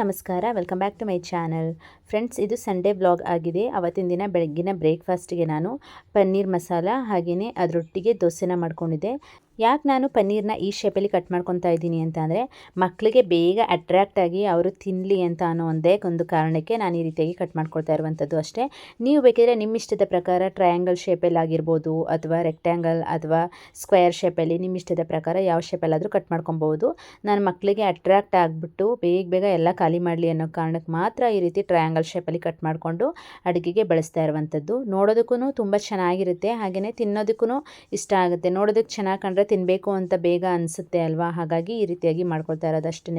ನಮಸ್ಕಾರ welcome back to my channel friends ಇದು Sunday blog ಆಗಿದೆ. ಅವತ್ತಿನ ದಿನ ಬೆಳಗ್ಗಿನ ಬ್ರೇಕ್ಫಾಸ್ಟ್ಗೆ ನಾನು ಪನ್ನೀರ್ ಮಸಾಲ ಹಾಗೆಯೇ ಅದರೊಟ್ಟಿಗೆ ದೋಸೆನ ಮಾಡ್ಕೊಂಡಿದ್ದೆ. ಯಾಕೆ ನಾನು ಪನ್ನೀರ್ನ ಈ ಶೇಪಲ್ಲಿ ಕಟ್ ಮಾಡ್ಕೊತಾ ಇದ್ದೀನಿ ಅಂತ ಅಂದರೆ ಮಕ್ಕಳಿಗೆ ಬೇಗ ಅಟ್ರ್ಯಾಕ್ಟ್ ಆಗಿ ಅವರು ತಿನ್ನಲಿ ಅಂತ ಅನ್ನೋ ಒಂದೇ ಒಂದು ಕಾರಣಕ್ಕೆ ನಾನು ಈ ರೀತಿಯಾಗಿ ಕಟ್ ಮಾಡ್ಕೊಳ್ತಾ ಇರುವಂಥದ್ದು ಅಷ್ಟೇ. ನೀವು ಬೇಕಿದ್ರೆ ನಿಮ್ಮ ಇಷ್ಟದ ಪ್ರಕಾರ ಟ್ರಯಾಂಗಲ್ ಶೇಪಲ್ಲಿ ಆಗಿರ್ಬೋದು ಅಥವಾ ರೆಕ್ಟ್ಯಾಂಗಲ್ ಅಥವಾ ಸ್ಕ್ವೇರ್ ಶೇಪಲ್ಲಿ ನಿಮ್ಮ ಇಷ್ಟದ ಪ್ರಕಾರ ಯಾವ ಶೇಪಲ್ಲಾದರೂ ಕಟ್ ಮಾಡ್ಕೊಬೋದು ನಾನು ಮಕ್ಕಳಿಗೆ ಅಟ್ರ್ಯಾಕ್ಟ್ ಆಗಿಬಿಟ್ಟು ಬೇಗ ಬೇಗ ಎಲ್ಲ ಖಾಲಿ ಮಾಡಲಿ ಅನ್ನೋ ಕಾರಣಕ್ಕೆ ಮಾತ್ರ ಈ ರೀತಿ ಟ್ರಯಾಂಗಲ್ ಶೇಪಲ್ಲಿ ಕಟ್ ಮಾಡಿಕೊಂಡು ಅಡುಗೆಗೆ ಬಳಸ್ತಾ ಇರುವಂಥದ್ದು. ನೋಡೋದಕ್ಕೂ ತುಂಬ ಚೆನ್ನಾಗಿರುತ್ತೆ ಹಾಗೆಯೇ ತಿನ್ನೋದಕ್ಕೂ ಇಷ್ಟ ಆಗುತ್ತೆ. ನೋಡೋದಕ್ಕೆ ಚೆನ್ನಾಗಿ ಕಂಡ್ರೆ ತಿನ್ನಬೇಕು ಅಂತ ಬೇಗ ಅನಿಸುತ್ತೆ ಅಲ್ವಾ? ಹಾಗಾಗಿ ಈ ರೀತಿಯಾಗಿ ಮಾಡ್ಕೊಳ್ತಾ ಇರೋದು ಅಷ್ಟೇ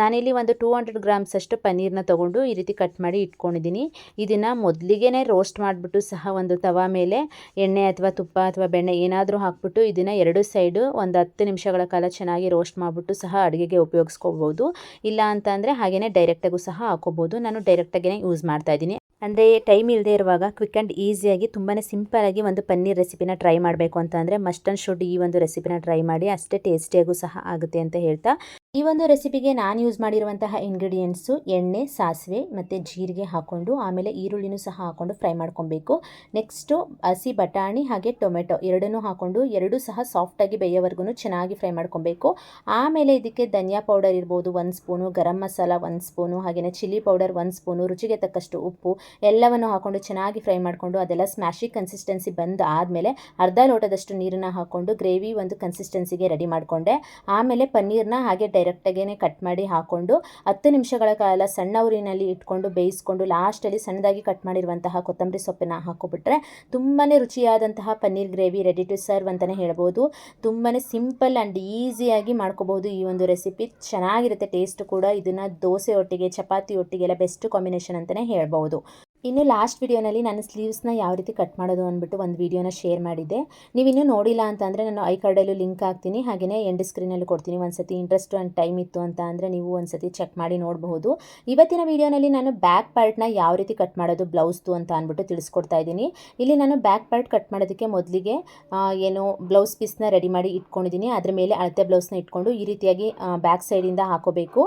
ನಾನಿಲ್ಲಿ ಒಂದು ಟೂ ಹಂಡ್ರೆಡ್ ಗ್ರಾಮ್ಸ್ ಅಷ್ಟು ಪನ್ನೀರ್ನ ತೊಗೊಂಡು ಈ ರೀತಿ ಕಟ್ ಮಾಡಿ ಇಟ್ಕೊಂಡಿದ್ದೀನಿ. ಇದನ್ನು ಮೊದಲಿಗೆ ರೋಸ್ಟ್ ಮಾಡಿಬಿಟ್ಟು ಸಹ ಒಂದು ತವಾ ಮೇಲೆ ಎಣ್ಣೆ ಅಥವಾ ತುಪ್ಪ ಅಥವಾ ಬೆಣ್ಣೆ ಏನಾದರೂ ಹಾಕ್ಬಿಟ್ಟು ಇದನ್ನು ಎರಡು ಸೈಡು ಒಂದು ಹತ್ತು ನಿಮಿಷಗಳ ಕಾಲ ಚೆನ್ನಾಗಿ ರೋಸ್ಟ್ ಮಾಡಿಬಿಟ್ಟು ಸಹ ಅಡುಗೆಗೆ ಉಪಯೋಗಿಸ್ಕೋಬೋದು. ಇಲ್ಲ ಅಂತ ಅಂದರೆ ಹಾಗೆಯೇ ಡೈರೆಕ್ಟಾಗೂ ಸಹ ಹಾಕೋಬೋದು ನಾನು ಡೈರೆಕ್ಟಾಗೇ ಯೂಸ್ ಮಾಡ್ತಾ ಇದ್ದೀನಿ. ಅಂದರೆ ಟೈಮ್ ಇಲ್ಲದೆ ಇರುವಾಗ ಕ್ವಿಕ್ ಆ್ಯಂಡ್ ಈಸಿಯಾಗಿ ತುಂಬಾ ಸಿಂಪಲಾಗಿ ಒಂದು ಪನ್ನೀರ್ ರೆಸಿಪಿನ ಟ್ರೈ ಮಾಡಬೇಕು ಅಂತ ಅಂದರೆ ಮಸ್ಟ್ ಆ್ಯಂಡ್ ಶುಡ್ ಈ ಒಂದು ರೆಸಿಪಿನ ಟ್ರೈ ಮಾಡಿ ಅಷ್ಟೇ ಟೇಸ್ಟಿಯಾಗೂ ಸಹ ಆಗುತ್ತೆ ಅಂತ ಹೇಳ್ತಾ ಈ ಒಂದು ರೆಸಿಪಿಗೆ ನಾನು ಯೂಸ್ ಮಾಡಿರುವಂತಹ ಇಂಗ್ರೀಡಿಯೆಂಟ್ಸು ಎಣ್ಣೆ, ಸಾಸಿವೆ ಮತ್ತು ಜೀರಿಗೆ ಹಾಕ್ಕೊಂಡು ಆಮೇಲೆ ಈರುಳ್ಳಿನೂ ಸಹ ಹಾಕ್ಕೊಂಡು ಫ್ರೈ ಮಾಡ್ಕೊಬೇಕು. ನೆಕ್ಸ್ಟು ಹಸಿ ಬಟಾಣಿ ಹಾಗೆ ಟೊಮೆಟೊ ಎರಡನ್ನೂ ಹಾಕ್ಕೊಂಡು ಎರಡೂ ಸಹ ಸಾಫ್ಟಾಗಿ ಬೇಯೋವರೆಗೂ ಚೆನ್ನಾಗಿ ಫ್ರೈ ಮಾಡ್ಕೊಬೇಕು. ಆಮೇಲೆ ಇದಕ್ಕೆ ಧನಿಯಾ ಪೌಡರ್ ಇರ್ಬೋದು ಒಂದು ಸ್ಪೂನು, ಗರಂ ಮಸಾಲ ಒಂದು ಸ್ಪೂನು ಹಾಗೆಯೇ ಚಿಲ್ಲಿ ಪೌಡರ್ ಒಂದು ಸ್ಪೂನು, ರುಚಿಗೆ ತಕ್ಕಷ್ಟು ಉಪ್ಪು ಎಲ್ಲವನ್ನು ಹಾಕ್ಕೊಂಡು ಚೆನ್ನಾಗಿ ಫ್ರೈ ಮಾಡಿಕೊಂಡು ಅದೆಲ್ಲ ಸ್ಮ್ಯಾಶಿ ಕನ್ಸಿಸ್ಟೆನ್ಸಿ ಬಂದು ಆದಮೇಲೆ ಅರ್ಧ ಲೋಟದಷ್ಟು ನೀರನ್ನು ಹಾಕ್ಕೊಂಡು ಗ್ರೇವಿ ಒಂದು ಕನ್ಸಿಸ್ಟೆನ್ಸಿಗೆ ರೆಡಿ ಮಾಡಿಕೊಂಡೆ. ಆಮೇಲೆ ಪನ್ನೀರ್ನ ಹಾಗೆ ಡೈರೆಕ್ಟಾಗೇ ಕಟ್ ಮಾಡಿ ಹಾಕ್ಕೊಂಡು ಹತ್ತು ನಿಮಿಷಗಳ ಕಾಲ ಸಣ್ಣ ಉರಿನಲ್ಲಿ ಇಟ್ಕೊಂಡು ಬೇಯಿಸ್ಕೊಂಡು ಲಾಸ್ಟಲ್ಲಿ ಸಣ್ಣದಾಗಿ ಕಟ್ ಮಾಡಿರುವಂತಹ ಕೊತ್ತಂಬರಿ ಸೊಪ್ಪನ್ನು ಹಾಕೋಬಿಟ್ರೆ ತುಂಬಾ ರುಚಿಯಾದಂತಹ paneer gravy ready to serve ಅಂತಲೇ ಹೇಳ್ಬೋದು. ತುಂಬಾ ಸಿಂಪಲ್ ಆ್ಯಂಡ್ ಈಸಿಯಾಗಿ ಮಾಡ್ಕೋಬಹುದು ಈ ಒಂದು ರೆಸಿಪಿ. ಚೆನ್ನಾಗಿರುತ್ತೆ, ಟೇಸ್ಟ್ ಕೂಡ. ಇದನ್ನು ದೋಸೆ ಒಟ್ಟಿಗೆ, ಚಪಾತಿ ಒಟ್ಟಿಗೆಲ್ಲ ಬೆಸ್ಟ್ ಕಾಂಬಿನೇಷನ್ ಅಂತಲೇ ಹೇಳ್ಬೋದು. ಇನ್ನು ಲಾಸ್ಟ್ ವಿಡಿಯೋನಲ್ಲಿ ನಾನು ಸ್ಲೀವ್ಸ್ನ ಯಾವ ರೀತಿ ಕಟ್ ಮಾಡೋದು ಅಂದ್ಬಿಟ್ಟು ಒಂದು ವಿಡಿಯೋನ ಶೇರ್ ಮಾಡಿದ್ದೆ. ನೀವು ಇನ್ನೂ ನೋಡಿಲ್ಲ ಅಂತಂದರೆ ನಾನು ಐ ಕಾರ್ಡಲ್ಲೂ ಲಿಂಕ್ ಹಾಕ್ತೀನಿ. ಹಾಗೆಯೇ ಎಂಡ್ ಸ್ಕ್ರೀನಲ್ಲೂ ಕೊಡ್ತೀನಿ. ಒಂದು ಸತಿ ಇಂಟ್ರೆಸ್ಟ್ ಆ್ಯಂಡ್ ಟೈಮ್ ಇತ್ತು ಅಂತ ಅಂದರೆ ನೀವು ಒಂದು ಸತಿ ಚೆಕ್ ಮಾಡಿ ನೋಡಬಹುದು. ಇವತ್ತಿನ ವಿಡಿಯೋನಲ್ಲಿ ನಾನು ಬ್ಯಾಕ್ ಪಾರ್ಟ್ನ ಯಾವ ರೀತಿ ಕಟ್ ಮಾಡೋದು ಬ್ಲೌಸ್ದು ಅಂತ ಅಂದ್ಬಿಟ್ಟು ತಿಳಿಸ್ಕೊಡ್ತಾ ಇದ್ದೀನಿ. ಇಲ್ಲಿ ನಾನು ಬ್ಯಾಕ್ ಪಾರ್ಟ್ ಕಟ್ ಮಾಡೋದಕ್ಕೆ ಮೊದಲಿಗೆ ಏನು ಬ್ಲೌಸ್ ಪೀಸ್ನ ರೆಡಿ ಮಾಡಿ ಇಟ್ಕೊಂಡಿದ್ದೀನಿ. ಅದ್ರ ಮೇಲೆ ಅಳತೆ ಬ್ಲೌಸ್ನ ಇಟ್ಕೊಂಡು ಈ ರೀತಿಯಾಗಿ ಬ್ಯಾಕ್ ಸೈಡಿಂದ ಹಾಕೋಬೇಕು.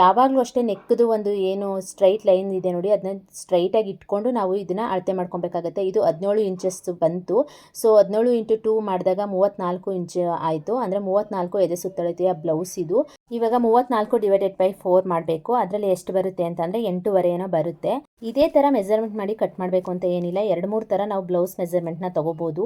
ಯಾವಾಗಲೂ ಅಷ್ಟೇ ನೆಕ್ಕದು ಒಂದು ಏನು ಸ್ಟ್ರೈಟ್ ಲೈನ್ ಇದೆ ನೋಡಿ ಅದನ್ನ ಸ್ಟ್ರೈಟಾಗಿ ಇಟ್ಕೊಂಡು ನಾವು ಇದನ್ನು ಅಳತೆ ಮಾಡ್ಕೊಬೇಕಾಗತ್ತೆ. ಇದು ಹದಿನೇಳು ಇಂಚಸ್ ಬಂತು. ಸೊ ಹದಿನೇಳು ಇಂಟು ಟೂ ಮಾಡಿದಾಗ ಮೂವತ್ತ್ನಾಲ್ಕು ಇಂಚ್ ಆಯಿತು. ಅಂದರೆ ಮೂವತ್ತ್ನಾಲ್ಕು ಎದೆ ಸುತ್ತಳತೆಯ ಬ್ಲೌಸ್ ಇದು. ಇವಾಗ ಮೂವತ್ನಾಲ್ಕು ಡಿವೈಡೆಡ್ ಬೈ ಫೋರ್ ಮಾಡಬೇಕು. ಅದರಲ್ಲಿ ಎಷ್ಟು ಬರುತ್ತೆ ಅಂತಂದರೆ ಎಂಟೂವರೆ ಏನೋ ಬರುತ್ತೆ. ಇದೇ ಥರ ಮೆಸರ್ಮೆಂಟ್ ಮಾಡಿ ಕಟ್ ಮಾಡಬೇಕು ಅಂತ ಏನಿಲ್ಲ. ಎರಡು ಮೂರು ಥರ ನಾವು ಬ್ಲೌಸ್ ಮೆಸರ್ಮೆಂಟ್ನ ತೊಗೋಬೋದು.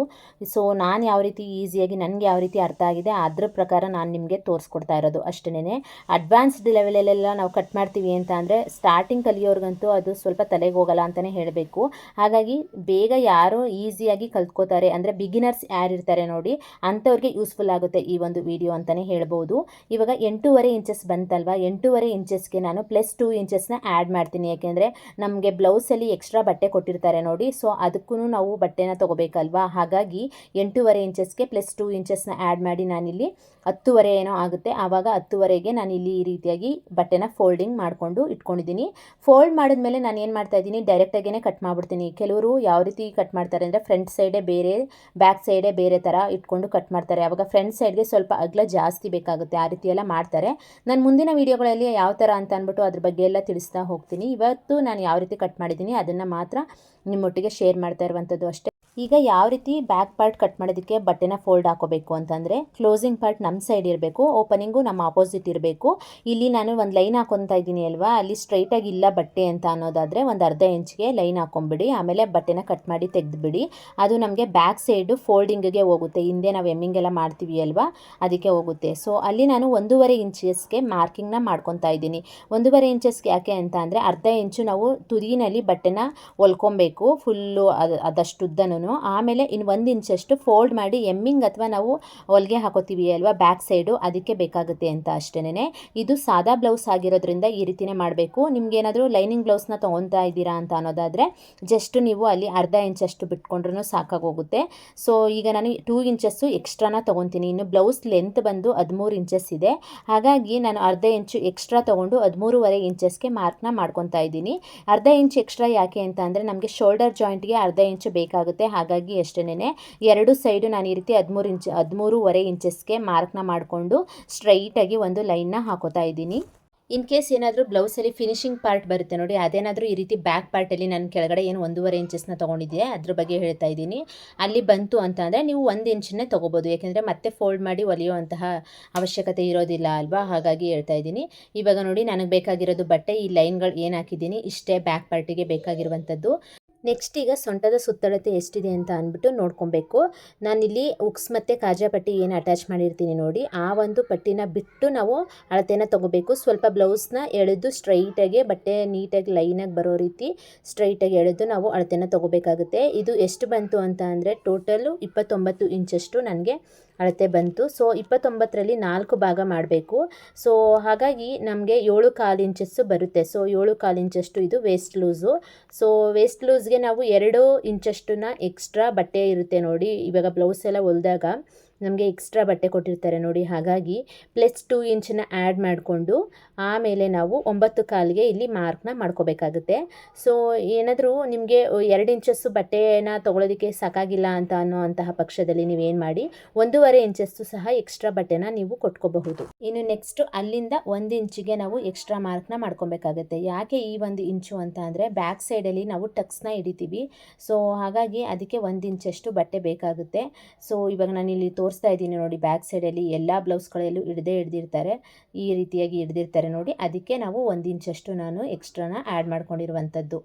ಸೊ ನಾನು ಯಾವ ರೀತಿ ಈಸಿಯಾಗಿ ನನಗೆ ಯಾವ ರೀತಿ ಅರ್ಥ ಆಗಿದೆ ಅದ್ರ ಪ್ರಕಾರ ನಾನು ನಿಮಗೆ ತೋರಿಸ್ಕೊಡ್ತಾ ಇರೋದು ಅಷ್ಟೇ ಅಡ್ವಾನ್ಸ್ಡ್ ಲೆವೆಲಲ್ಲೆಲ್ಲ ನಾವು ಕಟ್ ಮಾಡ್ತೀವಿ ಅಂತ ಅಂದರೆ ಸ್ಟಾರ್ಟಿಂಗ್ ಕಲಿಯೋರ್ಗಂತೂ ಅದು ಸ್ವಲ್ಪ ತಲೆಗೆ ಹೋಗಲ್ಲ ಅಂತಲೇ ಹೇಳಬೇಕು. ಹಾಗಾಗಿ ಬೇಗ ಯಾರು ಈಸಿಯಾಗಿ ಕಲ್ತ್ಕೋತಾರೆ. ಅಂದರೆ ಬಿಗಿನರ್ಸ್ ಯಾರಿರ್ತಾರೆ ನೋಡಿ, ಅಂಥವ್ರಿಗೆ ಯೂಸ್ಫುಲ್ ಆಗುತ್ತೆ ಈ ಒಂದು ವಿಡಿಯೋ ಅಂತಲೇ ಹೇಳ್ಬೋದು. ಇವಾಗ ಎಂಟೂವರೆ ಇಂಚಸ್ ಬಂತಲ್ವಾ? ಎಂಟೂವರೆ ಇಂಚಸ್ಗೆ ನಾನು ಪ್ಲಸ್ ಟೂ ಇಂಚಸ್ನ ಆ್ಯಡ್ ಮಾಡ್ತೀನಿ. ಯಾಕೆಂದರೆ ನಮಗೆ ಬ್ಲೌಸಲ್ಲಿ ಎಕ್ಸ್ಟ್ರಾ ಬಟ್ಟೆ ಕೊಟ್ಟಿರ್ತಾರೆ ನೋಡಿ. ಸೊ ಅದಕ್ಕೂ ನಾವು ಬಟ್ಟೆನ ತೊಗೋಬೇಕಲ್ವಾ? ಹಾಗಾಗಿ ಎಂಟೂವರೆ ಇಂಚಸ್ಗೆ ಪ್ಲಸ್ ಟೂ ಇಂಚಸ್ನ ಆ್ಯಡ್ ಮಾಡಿ ನಾನಿಲ್ಲಿ ಹತ್ತುವರೆ ಏನೋ ಆಗುತ್ತೆ. ಆವಾಗ ಹತ್ತುವರೆಗೆ ನಾನು ಇಲ್ಲಿ ಈ ರೀತಿಯಾಗಿ ಬಟ್ಟೆನ ಫೋಲ್ಡಿಂಗ್ ಮಾಡಿಕೊಂಡು ಇಟ್ಕೊಂಡಿದ್ದೀನಿ. ಫೋಲ್ಡ್ ಮಾಡಿದ್ಮೇಲೆ ನಾನು ಏನು ಮಾಡ್ತಾ ಇದ್ದೀನಿ? ಡೈರೆಕ್ಟಾಗೇ ಕಟ್ ಮಾಡಿಬಿಡ್ತೀನಿ. ಕೆಲವರು ಯಾವ ರೀತಿ ಕಟ್ ಮಾಡ್ತಾರೆ ಅಂದರೆ ಫ್ರಂಟ್ ಸೈಡೇ ಬೇರೆ ಬ್ಯಾಕ್ ಸೈಡೇ ಬೇರೆ ಥರ ಇಟ್ಕೊಂಡು ಕಟ್ ಮಾಡ್ತಾರೆ. ಆವಾಗ ಫ್ರಂಟ್ ಸೈಡ್ಗೆ ಸ್ವಲ್ಪ ಅಗ್ಲ ಜಾಸ್ತಿ ಬೇಕಾಗುತ್ತೆ. ಆ ರೀತಿ ಎಲ್ಲ ಮಾಡ್ತಾರೆ. ನಾನು ಮುಂದಿನ ವೀಡಿಯೋಗಳಲ್ಲಿ ಯಾವ ಥರ ಅಂತ ಅಂದ್ಬಿಟ್ಟು ಅದ್ರ ಬಗ್ಗೆ ಎಲ್ಲ ತಿಳಿಸ್ತಾ ಹೋಗ್ತೀನಿ. ಇವತ್ತು ನಾನು ಯಾವ ರೀತಿ ಕಟ್ ಮಾಡಿದ್ದೀನಿ ಅದನ್ನು ಮಾತ್ರ ನಿಮ್ಮೊಟ್ಟಿಗೆ ಶೇರ್ ಮಾಡ್ತಾ ಇರುವಂಥದ್ದು ಅಷ್ಟೇ. ಈಗ ಯಾವ ರೀತಿ ಬ್ಯಾಕ್ ಪಾರ್ಟ್ ಕಟ್ ಮಾಡೋದಕ್ಕೆ ಬಟ್ಟೆನ ಫೋಲ್ಡ್ ಹಾಕೋಬೇಕು ಅಂತಂದರೆ ಕ್ಲೋಸಿಂಗ್ ಪಾರ್ಟ್ ನಮ್ಮ ಸೈಡ್ ಇರಬೇಕು ಓಪನಿಂಗು ನಮ್ಮ ಆಪೋಸಿಟ್ ಇರಬೇಕು. ಇಲ್ಲಿ ನಾನು ಒಂದು ಲೈನ್ ಹಾಕೊತಾ ಇದ್ದೀನಿ ಅಲ್ವಾ? ಅಲ್ಲಿ ಸ್ಟ್ರೈಟಾಗಿ ಇಲ್ಲ ಬಟ್ಟೆ ಅಂತ ಅನ್ನೋದಾದರೆ ಒಂದು ಅರ್ಧ ಇಂಚ್ಗೆ ಲೈನ್ ಹಾಕೊಂಬಿಡಿ, ಆಮೇಲೆ ಬಟ್ಟೆನ ಕಟ್ ಮಾಡಿ ತೆಗೆದುಬಿಡಿ. ಅದು ನಮಗೆ ಬ್ಯಾಕ್ ಸೈಡು ಫೋಲ್ಡಿಂಗ್ಗೆ ಹೋಗುತ್ತೆ. ಹಿಂದೆ ನಾವು ಎಮ್ಮಿಂಗ್ ಎಲ್ಲ ಮಾಡ್ತೀವಿ ಅಲ್ವಾ? ಅದಕ್ಕೆ ಹೋಗುತ್ತೆ. ಸೊ ಅಲ್ಲಿ ನಾನು ಒಂದೂವರೆ ಇಂಚಸ್ಗೆ ಮಾರ್ಕಿಂಗ್ನ ಮಾಡ್ಕೊತಾ ಇದ್ದೀನಿ. ಒಂದೂವರೆ ಇಂಚಸ್ಗೆ ಯಾಕೆ ಅಂತ ಅಂದರೆ, ಅರ್ಧ ಇಂಚು ನಾವು ತುದಿನಲ್ಲಿ ಬಟ್ಟೆನ ಹೊಲ್ಕೊಬೇಕು. ಫುಲ್ಲು ಅದು ಅದಷ್ಟುದ್ದನೂ ಆಮೇಲೆ ಇನ್ನು ಒಂದು ಇಂಚಷ್ಟು ಫೋಲ್ಡ್ ಮಾಡಿ ಎಮ್ಮಿಂಗ್ ಅಥವಾ ನಾವು ಹೊಲಿಗೆ ಹಾಕೋತೀವಿ ಅಲ್ವಾ ಬ್ಯಾಕ್ ಸೈಡು ಅದಕ್ಕೆ ಬೇಕಾಗುತ್ತೆ ಅಂತ ಅಷ್ಟೇ ಇದು ಸಾದಾ ಬ್ಲೌಸ್ ಆಗಿರೋದ್ರಿಂದ ಈ ರೀತಿನೇ ಮಾಡಬೇಕು. ನಿಮ್ಗೆ ಏನಾದರೂ ಲೈನಿಂಗ್ ಬ್ಲೌಸ್ನ ತೊಗೊತಾ ಇದ್ದೀರಾ ಅಂತ ಅನ್ನೋದಾದರೆ ಜಸ್ಟ್ ನೀವು ಅಲ್ಲಿ ಅರ್ಧ ಇಂಚಷ್ಟು ಬಿಟ್ಕೊಂಡ್ರೂ ಸಾಕಾಗೋಗುತ್ತೆ. ಸೊ ಈಗ ನಾನು ಟೂ ಇಂಚಸ್ಸು ಎಕ್ಸ್ಟ್ರಾನ ತೊಗೊತೀನಿ. ಇನ್ನು ಬ್ಲೌಸ್ ಲೆಂತ್ ಬಂದು ಹದಿಮೂರು ಇಂಚಸ್ ಇದೆ. ಹಾಗಾಗಿ ನಾನು ಅರ್ಧ ಇಂಚು ಎಕ್ಸ್ಟ್ರಾ ತೊಗೊಂಡು ಹದಿಮೂರುವರೆ ಇಂಚಸ್ಗೆ ಮಾರ್ಕ್ನ ಮಾಡ್ಕೊತಾ ಇದ್ದೀನಿ. ಅರ್ಧ ಇಂಚ್ ಎಕ್ಸ್ಟ್ರಾ ಯಾಕೆ ಅಂತ ಅಂದರೆ, ನಮಗೆ ಶೋಲ್ಡರ್ ಜಾಯಿಂಟ್ಗೆ ಅರ್ಧ ಇಂಚು ಬೇಕಾಗುತ್ತೆ. ಹಾಗಾಗಿ ಅಷ್ಟೇನೆ ಎರಡು ಸೈಡು ನಾನು ಈ ರೀತಿ ಹದಿಮೂರು ಇಂಚ್, ಹದಿಮೂರುವರೆ ಇಂಚಸ್ಗೆ ಮಾರ್ಕ್ನ ಮಾಡಿಕೊಂಡು ಸ್ಟ್ರೈಟಾಗಿ ಒಂದು ಲೈನ್ನ ಹಾಕೋತಾ ಇದ್ದೀನಿ. ಇನ್ ಕೇಸ್ ಏನಾದರೂ ಬ್ಲೌಸಲ್ಲಿ ಫಿನಿಶಿಂಗ್ ಪಾರ್ಟ್ ಬರುತ್ತೆ ನೋಡಿ, ಅದೇನಾದರೂ ಈ ರೀತಿ ಬ್ಯಾಕ್ ಪಾರ್ಟಲ್ಲಿ ನಾನು ಕೆಳಗಡೆ ಏನು ಒಂದೂವರೆ ಇಂಚಸ್ನ ತೊಗೊಂಡಿದ್ದೆ ಅದ್ರ ಬಗ್ಗೆ ಹೇಳ್ತಾ ಇದ್ದೀನಿ. ಅಲ್ಲಿ ಬಂತು ಅಂತ ಅಂದರೆ ನೀವು ಒಂದು ಇಂಚನ್ನೇ ತೊಗೋಬೋದು, ಯಾಕೆಂದರೆ ಮತ್ತೆ ಫೋಲ್ಡ್ ಮಾಡಿ ಒಲಿಯುವಂತಹ ಅವಶ್ಯಕತೆ ಇರೋದಿಲ್ಲ ಅಲ್ವಾ? ಹಾಗಾಗಿ ಹೇಳ್ತಾ ಇದ್ದೀನಿ. ಇವಾಗ ನೋಡಿ, ನನಗೆ ಬೇಕಾಗಿರೋದು ಬಟ್ಟೆ, ಈ ಲೈನ್ಗಳು ಏನು ಹಾಕಿದ್ದೀನಿ, ಇಷ್ಟೇ ಬ್ಯಾಕ್ ಪಾರ್ಟಿಗೆ ಬೇಕಾಗಿರುವಂಥದ್ದು. ನೆಕ್ಸ್ಟ್ ಈಗ ಸೊಂಟದ ಸುತ್ತಳತೆ ಎಷ್ಟಿದೆ ಅಂತ ಅಂದ್ಬಿಟ್ಟು ನೋಡ್ಕೊಬೇಕು. ನಾನಿಲ್ಲಿ ಉಕ್ಸ್ ಮತ್ತು ಕಾಜಾ ಪಟ್ಟಿ ಏನು ಅಟ್ಯಾಚ್ ಮಾಡಿರ್ತೀನಿ ನೋಡಿ. ಆ ಒಂದು ಪಟ್ಟಿನ ಬಿಟ್ಟು ನಾವು ಅಳತೆನ ತೊಗೋಬೇಕು. ಸ್ವಲ್ಪ ಬ್ಲೌಸ್ನ ಎಳೆದು ಸ್ಟ್ರೈಟಾಗಿ ಬಟ್ಟೆ ನೀಟಾಗಿ ಲೈನಾಗಿ ಬರೋ ರೀತಿ ಸ್ಟ್ರೈಟಾಗಿ ಎಳೆದು ನಾವು ಅಳತೆನ ತೊಗೋಬೇಕಾಗುತ್ತೆ. ಇದು ಎಷ್ಟು ಬಂತು ಅಂತ ಅಂದರೆ ಟೋಟಲು ಇಪ್ಪತ್ತೊಂಬತ್ತು ಇಂಚಷ್ಟು ನನಗೆ ಅಳತೆ ಬಂತು. ಸೊ ಇಪ್ಪತ್ತೊಂಬತ್ತರಲ್ಲಿ ನಾಲ್ಕು ಭಾಗ ಮಾಡಬೇಕು. ಸೊ ಹಾಗಾಗಿ ನಮಗೆ ಏಳು ಕಾಲು ಇಂಚಸ್ಸು ಬರುತ್ತೆ. ಸೊ ಏಳು ಕಾಲು ಇಂಚಷ್ಟು ಇದು ವೇಸ್ಟ್ ಲೂಸು ಸೊ ವೇಸ್ಟ್ ಲೂಸ್ಗೆ ನಾವು ಎರಡು ಇಂಚಷ್ಟನ್ನ ಎಕ್ಸ್ಟ್ರಾ ಬಟ್ಟೆ ಇರುತ್ತೆ ನೋಡಿ. ಇವಾಗ ಬ್ಲೌಸ್ ಎಲ್ಲ ಹೊಲ್ದಾಗ. ನಮಗೆ ಎಕ್ಸ್ಟ್ರಾ ಬಟ್ಟೆ ಕೊಟ್ಟಿರ್ತಾರೆ ನೋಡಿ. ಹಾಗಾಗಿ ಪ್ಲಸ್ ಟೂ ಇಂಚನ್ನ ಆ್ಯಡ್ ಮಾಡಿಕೊಂಡು ಆಮೇಲೆ ನಾವು ಒಂಬತ್ತು ಕಾಲಿಗೆ ಇಲ್ಲಿ ಮಾರ್ಕ್ನ ಮಾಡ್ಕೋಬೇಕಾಗುತ್ತೆ. ಸೊ ಏನಾದರೂ ನಿಮಗೆ ಎರಡು ಇಂಚಸ್ಸು ಬಟ್ಟೆನ ತೊಗೊಳೋದಕ್ಕೆ ಸಾಕಾಗಿಲ್ಲ ಅಂತ ಅನ್ನೋ ಅಂತಹ ಪಕ್ಷದಲ್ಲಿ ನೀವೇನು ಮಾಡಿ, ಒಂದೂವರೆ ಇಂಚಸ್ಸು ಸಹ ಎಕ್ಸ್ಟ್ರಾ ಬಟ್ಟೆನ ನೀವು ಕೊಟ್ಕೋಬಹುದು. ಇನ್ನು ನೆಕ್ಸ್ಟು ಅಲ್ಲಿಂದ ಒಂದು ಇಂಚಿಗೆ ನಾವು ಎಕ್ಸ್ಟ್ರಾ ಮಾರ್ಕ್ನ ಮಾಡ್ಕೊಬೇಕಾಗುತ್ತೆ. ಯಾಕೆ ಈ ಒಂದು ಇಂಚು ಅಂತ ಅಂದರೆ ಬ್ಯಾಕ್ ಸೈಡಲ್ಲಿ ನಾವು ಟಕ್ಸ್ನ ಹಿಡಿತೀವಿ. ಸೊ ಹಾಗಾಗಿ ಅದಕ್ಕೆ ಒಂದು ಇಂಚಷ್ಟು ಬಟ್ಟೆ ಬೇಕಾಗುತ್ತೆ. ಸೊ ಇವಾಗ ನಾನು ಇಲ್ಲಿ ತೋರಿಸ್ತಾ ಇದ್ದೀನಿ ನೋಡಿ ಬ್ಯಾಕ್ ಸೈಡಲ್ಲಿ ಎಲ್ಲ ಬ್ಲೌಸ್ಗಳಲ್ಲೂ ಹಿಡ್ದೇ ಹಿಡ್ದಿರ್ತಾರೆ. ಈ ರೀತಿಯಾಗಿ ಹಿಡ್ದಿರ್ತಾರೆ ನೋಡಿ. ಅದಕ್ಕೆ ನಾವು ಒಂದು ಇಂಚಷ್ಟು ನಾನು ಎಕ್ಸ್ಟ್ರಾನ ಆ್ಯಡ್ ಮಾಡ್ಕೊಂಡಿರುವಂಥದ್ದು.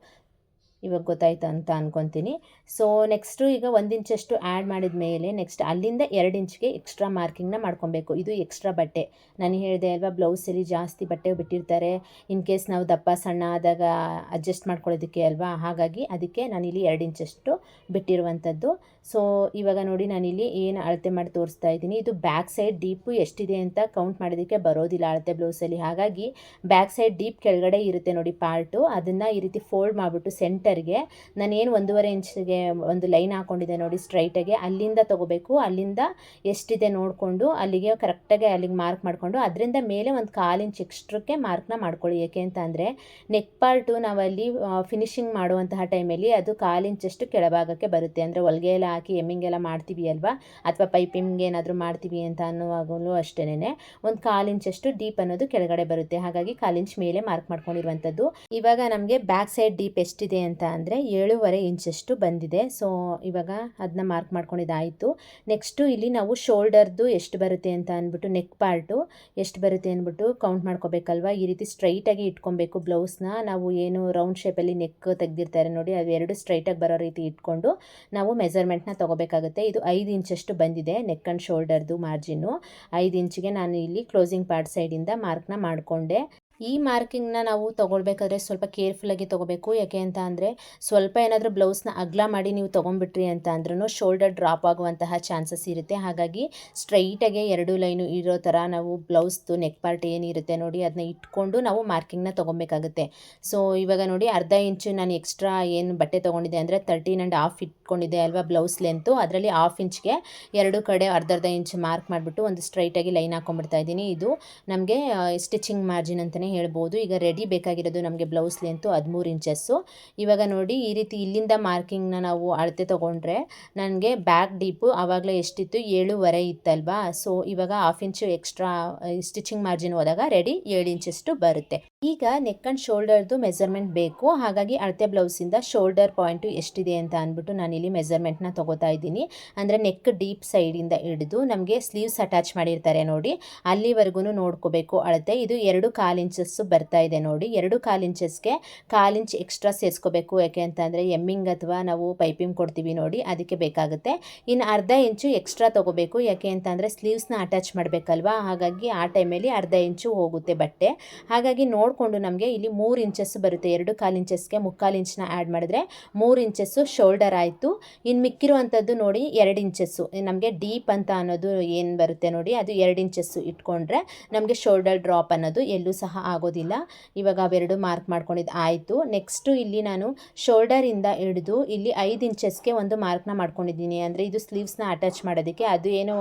ಇವಾಗ ಗೊತ್ತಾಯ್ತು ಅಂತ ಅಂದ್ಕೊತೀನಿ ಸೊ ನೆಕ್ಸ್ಟು ಈಗ ಒಂದು ಇಂಚಷ್ಟು ಆ್ಯಡ್ ಮಾಡಿದ ಮೇಲೆ ನೆಕ್ಸ್ಟ್ ಅಲ್ಲಿಂದ ಎರಡು ಇಂಚ್ಗೆ ಎಕ್ಸ್ಟ್ರಾ ಮಾರ್ಕಿಂಗ್ನ ಮಾಡ್ಕೊಬೇಕು. ಇದು ಎಕ್ಸ್ಟ್ರಾ ಬಟ್ಟೆ. ನಾನು ಹೇಳಿದೆ ಅಲ್ವಾ ಬ್ಲೌಸಲ್ಲಿ ಜಾಸ್ತಿ ಬಟ್ಟೆ ಬಿಟ್ಟಿರ್ತಾರೆ. ಇನ್ ಕೇಸ್ ನಾವು ದಪ್ಪ ಸಣ್ಣ ಆದಾಗ ಅಡ್ಜಸ್ಟ್ ಮಾಡ್ಕೊಳ್ಳೋದಕ್ಕೆ ಅಲ್ವಾ? ಹಾಗಾಗಿ ಅದಕ್ಕೆ ನಾನಿಲ್ಲಿ ಎರಡು ಇಂಚಷ್ಟು ಬಿಟ್ಟಿರುವಂಥದ್ದು. ಸೊ ಇವಾಗ ನೋಡಿ ನಾನಿಲ್ಲಿ ಏನು ಅಳತೆ ಮಾಡಿ ತೋರಿಸ್ತಾ ಇದ್ದೀನಿ. ಇದು ಬ್ಯಾಕ್ ಸೈಡ್ ಡೀಪು ಎಷ್ಟಿದೆ ಅಂತ ಕೌಂಟ್ ಮಾಡೋದಕ್ಕೆ ಬರೋದಿಲ್ಲ ಅಳತೆ ಬ್ಲೌಸಲ್ಲಿ ಹಾಗಾಗಿ ಬ್ಯಾಕ್ ಸೈಡ್ ಡೀಪ್ ಕೆಳಗಡೆ ಇರುತ್ತೆ ನೋಡಿ ಪಾರ್ಟು ಅದನ್ನು ಈ ರೀತಿ ಫೋಲ್ಡ್ ಮಾಡಿಬಿಟ್ಟು ಸೆಂಟರ್ಗೆ ನಾನೇನು ಒಂದೂವರೆ ಇಂಚ್ಗೆ ಒಂದು ಲೈನ್ ಹಾಕ್ಕೊಂಡಿದ್ದೆ ನೋಡಿ ಸ್ಟ್ರೈಟಾಗಿ, ಅಲ್ಲಿಂದ ತೊಗೋಬೇಕು, ಅಲ್ಲಿಂದ ಎಷ್ಟಿದೆ ನೋಡಿಕೊಂಡು ಅಲ್ಲಿಗೆ ಕರೆಕ್ಟಾಗಿ ಅಲ್ಲಿಗೆ ಮಾರ್ಕ್ ಮಾಡಿಕೊಂಡು ಅದರಿಂದ ಮೇಲೆ ಒಂದು ಕಾಲು ಇಂಚ್ ಎಕ್ಸ್ಟ್ರಕ್ಕೆ ಮಾರ್ಕ್ನ ಮಾಡ್ಕೊಳ್ಳಿ. ಏಕೆ ಅಂತ ಅಂದರೆ ನೆಕ್ ಪಾರ್ಟು ನಾವಲ್ಲಿ ಫಿನಿಶಿಂಗ್ ಮಾಡುವಂತಹ ಟೈಮಲ್ಲಿ ಅದು ಕಾಲು ಇಂಚಷ್ಟು ಕೆಳಭಾಗಕ್ಕೆ ಬರುತ್ತೆ. ಅಂದರೆ ಹೊಲಿಗೆ ಎಲ್ಲ ಹಾಕಿ ಎಮ್ಮಿಂಗ್ ಎಲ್ಲ ಮಾಡ್ತೀವಿ ಅಲ್ವಾ? ಅಥವಾ ಪೈಪಿಂಗ್ ಏನಾದರೂ ಮಾಡ್ತೀವಿ ಅಂತ ಅನ್ನುವಾಗಲೂ ಅಷ್ಟೇನೆ ಒಂದು ಕಾಲು ಇಂಚಷ್ಟು ಡೀಪ್ ಅನ್ನೋದು ಕೆಳಗಡೆ ಬರುತ್ತೆ. ಹಾಗಾಗಿ ಕಾಲು ಇಂಚ್ ಮೇಲೆ ಮಾರ್ಕ್ ಮಾಡ್ಕೊಂಡಿರುವಂಥದ್ದು. ಇವಾಗ ನಮಗೆ ಬ್ಯಾಕ್ ಸೈಡ್ ಡೀಪ್ ಎಷ್ಟಿದೆ ಅಂತ ಅಂದರೆ ಏಳುವರೆ ಇಂಚಷ್ಟು ಬಂದಿದೆ. ಸೊ ಇವಾಗ ಅದನ್ನ ಮಾರ್ಕ್ ಮಾಡ್ಕೊಂಡಿದ್ದಾಯಿತು. ನೆಕ್ಸ್ಟು ಇಲ್ಲಿ ನಾವು ಶೋಲ್ಡರ್ದು ಎಷ್ಟು ಬರುತ್ತೆ ಅಂತ ಅಂದ್ಬಿಟ್ಟು ನೆಕ್ ಪಾರ್ಟು ಎಷ್ಟು ಬರುತ್ತೆ ಅಂದ್ಬಿಟ್ಟು ಕೌಂಟ್ ಮಾಡ್ಕೋಬೇಕಲ್ವ? ಈ ರೀತಿ ಸ್ಟ್ರೈಟಾಗಿ ಇಟ್ಕೊಬೇಕು ಬ್ಲೌಸ್ನ ನಾವು ಏನು ರೌಂಡ್ ಶೇಪಲ್ಲಿ ನೆಕ್ ತೆಗ್ದಿರ್ತಾರೆ ನೋಡಿ ಅವೆರಡು ಸ್ಟ್ರೈಟಾಗಿ ಬರೋ ರೀತಿ ಇಟ್ಕೊಂಡು ನಾವು ಮೆಸರ್ಮೆಂಟ್ನ ತೊಗೋಬೇಕಾಗುತ್ತೆ. ಇದು ಐದು ಇಂಚಷ್ಟು ಬಂದಿದೆ ನೆಕ್ ಆ್ಯಂಡ್ ಶೋಲ್ಡರ್ದು ಮಾರ್ಜಿನ್ನು ಐದು ಇಂಚಿಗೆ ನಾನು ಇಲ್ಲಿ ಕ್ಲೋಸಿಂಗ್ ಪಾರ್ಟ್ ಸೈಡಿಂದ ಮಾರ್ಕ್ನ ಮಾಡಿಕೊಂಡೆ. ಈ ಮಾರ್ಕಿಂಗ್ನ ನಾವು ತೊಗೊಳ್ಬೇಕಾದ್ರೆ ಸ್ವಲ್ಪ ಕೇರ್ಫುಲ್ಲಾಗಿ ತೊಗೋಬೇಕು. ಯಾಕೆ ಅಂತ ಅಂದರೆ ಸ್ವಲ್ಪ ಏನಾದರೂ ಬ್ಲೌಸ್ನ ಅಗ್ಲ ಮಾಡಿ ನೀವು ತೊಗೊಂಡ್ಬಿಟ್ರಿ ಅಂತ ಅಂದ್ರೂ ಶೋಲ್ಡರ್ ಡ್ರಾಪ್ ಆಗುವಂತಹ ಚಾನ್ಸಸ್ ಇರುತ್ತೆ. ಹಾಗಾಗಿ ಸ್ಟ್ರೈಟಾಗೆ ಎರಡು ಲೈನು ಇರೋ ಥರ ನಾವು ಬ್ಲೌಸ್ದು ನೆಕ್ ಪಾರ್ಟ್ ಏನಿರುತ್ತೆ ನೋಡಿ ಅದನ್ನ ಇಟ್ಕೊಂಡು ನಾವು ಮಾರ್ಕಿಂಗ್ನ ತೊಗೊಬೇಕಾಗುತ್ತೆ ಸೊ ಇವಾಗ ನೋಡಿ ಅರ್ಧ ಇಂಚು ನಾನು ಎಕ್ಸ್ಟ್ರಾ ಏನು ಬಟ್ಟೆ ತೊಗೊಂಡಿದ್ದೆ ಅಂದರೆ ತರ್ಟೀನ್ ಆ್ಯಂಡ್ ಹಾಫ್ ಇಟ್ಕೊಂಡಿದ್ದೆ ಅಲ್ವಾ ಬ್ಲೌಸ್ ಲೆಂತು ಅದರಲ್ಲಿ ಹಾಫ್ ಇಂಚ್ಗೆ ಎರಡು ಕಡೆ ಅರ್ಧ ಅರ್ಧ ಇಂಚ್ ಮಾರ್ಕ್ ಮಾಡಿಬಿಟ್ಟು ಒಂದು ಸ್ಟ್ರೈಟಾಗಿ ಲೈನ್ ಹಾಕೊಂಡ್ಬಿಡ್ತಾ ಇದ್ದೀನಿ. ಇದು ನಮಗೆ ಸ್ಟಿಚಿಂಗ್ ಮಾರ್ಜಿನ್ ಅಂತಲೇ ಹೇಳ್ಬೋದು. ಈಗ ರೆಡಿ ಬೇಕಾಗಿರೋದು ನಮಗೆ ಬ್ಲೌಸ್ ಲೆಂತು ಹದಿಮೂರು ಇಂಚಸ್ಸು ಇವಾಗ ನೋಡಿ ಈ ರೀತಿ ಇಲ್ಲಿಂದ ಮಾರ್ಕಿಂಗ್ನ ನಾವು ಅಳತೆ ತೊಗೊಂಡ್ರೆ ನನಗೆ ಬ್ಯಾಕ್ ಡೀಪು ಆವಾಗಲೇ ಎಷ್ಟಿತ್ತು? ಏಳುವರೆ ಇತ್ತಲ್ವಾ? ಸೊ ಇವಾಗ ಹಾಫ್ ಇಂಚು ಎಕ್ಸ್ಟ್ರಾ ಸ್ಟಿಚಿಂಗ್ ಮಾರ್ಜಿನ್ ಹೋದಾಗ ರೆಡಿ ಏಳು ಇಂಚಷ್ಟು ಬರುತ್ತೆ. ಈಗ ನೆಕ್ ಆ್ಯಂಡ್ ಶೋಲ್ಡರ್ದು ಮೆಸರ್ಮೆಂಟ್ ಬೇಕು. ಹಾಗಾಗಿ ಅಳತೆ ಬ್ಲೌಸಿಂದ ಶೋಲ್ಡರ್ ಪಾಯಿಂಟು ಎಷ್ಟಿದೆ ಅಂತ ಅಂದ್ಬಿಟ್ಟು ನಾನು ನಾನಿಲ್ಲಿ ಮೆಸರ್ಮೆಂಟ್ನ ತೊಗೋತಾ ಇದ್ದೀನಿ. ಅಂದರೆ ನೆಕ್ ಡೀಪ್ ಸೈಡಿಂದ ಹಿಡಿದು ನಮಗೆ ಸ್ಲೀವ್ಸ್ ಅಟ್ಯಾಚ್ ಮಾಡಿರ್ತಾರೆ ನೋಡಿ. ಅಲ್ಲಿವರೆಗೂ ನೋಡ್ಕೋಬೇಕು ಅಳತೆ. ಇದು ಎರಡು ಕಾಲು ಇಂಚಸ್ಸು ಬರ್ತಾ ಇದೆ ನೋಡಿ. ಎರಡು ಕಾಲು ಇಂಚಸ್ಗೆ ಕಾಲು ಇಂಚ್ ಎಕ್ಸ್ಟ್ರಾ ಸೇರಿಸ್ಕೋಬೇಕು. ಯಾಕೆ ಅಂತಂದರೆ ಎಮ್ಮಿಂಗ್ ಅಥವಾ ನಾವು ಪೈಪಿಂಗ್ ಕೊಡ್ತೀವಿ ನೋಡಿ, ಅದಕ್ಕೆ ಬೇಕಾಗುತ್ತೆ. ಇನ್ನು ಅರ್ಧ ಇಂಚು ಎಕ್ಸ್ಟ್ರಾ ತೊಗೋಬೇಕು. ಯಾಕೆ ಅಂತಂದರೆ ಸ್ಲೀವ್ಸ್ನ ಅಟ್ಯಾಚ್ ಮಾಡಬೇಕಲ್ವಾ? ಹಾಗಾಗಿ ಆ ಟೈಮಲ್ಲಿ ಅರ್ಧ ಇಂಚು ಹೋಗುತ್ತೆ ಬಟ್ಟೆ. ಹಾಗಾಗಿ ನೋಡಿಕೊಂಡು ನಮಗೆ ಇಲ್ಲಿ ಮೂರು ಇಂಚಸ್ ಬರುತ್ತೆ. ಎರಡು ಕಾಲು ಇಂಚಸ್ಗೆ ಮುಕ್ಕಾಲು ಇಂಚನ್ನ ಆ್ಯಡ್ ಮಾಡಿದ್ರೆ ಮೂರು ಇಂಚಸ್ಸು ಶೋಲ್ಡರ್ ಆಯಿತು. ಇನ್ನು ಮಿಕ್ಕಿರುವಂಥದ್ದು ನೋಡಿ ಎರಡು ಇಂಚಸ್ಸು ನಮಗೆ ಡೀಪ್ ಅಂತ ಅನ್ನೋದು ಏನು ಬರುತ್ತೆ ನೋಡಿ, ಅದು ಎರಡು ಇಂಚಸ್ಸು ಇಟ್ಕೊಂಡ್ರೆ ನಮಗೆ ಶೋಲ್ಡರ್ ಡ್ರಾಪ್ ಅನ್ನೋದು ಎಲ್ಲೂ ಸಹ ಆಗೋದಿಲ್ಲ. ಇವಾಗ ಅವೆರಡು ಮಾರ್ಕ್ ಮಾಡ್ಕೊಂಡಿದ್ದು ಆಯಿತು. ನೆಕ್ಸ್ಟು ಇಲ್ಲಿ ನಾನು ಶೋಲ್ಡರಿಂದ ಹಿಡಿದು ಇಲ್ಲಿ ಐದು ಇಂಚಸ್ಗೆ ಒಂದು ಮಾರ್ಕ್ನ ಮಾಡ್ಕೊಂಡಿದ್ದೀನಿ. ಅಂದರೆ ಇದು ಸ್ಲೀವ್ಸ್ನ ಅಟ್ಯಾಚ್ ಮಾಡೋದಕ್ಕೆ. ಅದು ಏನು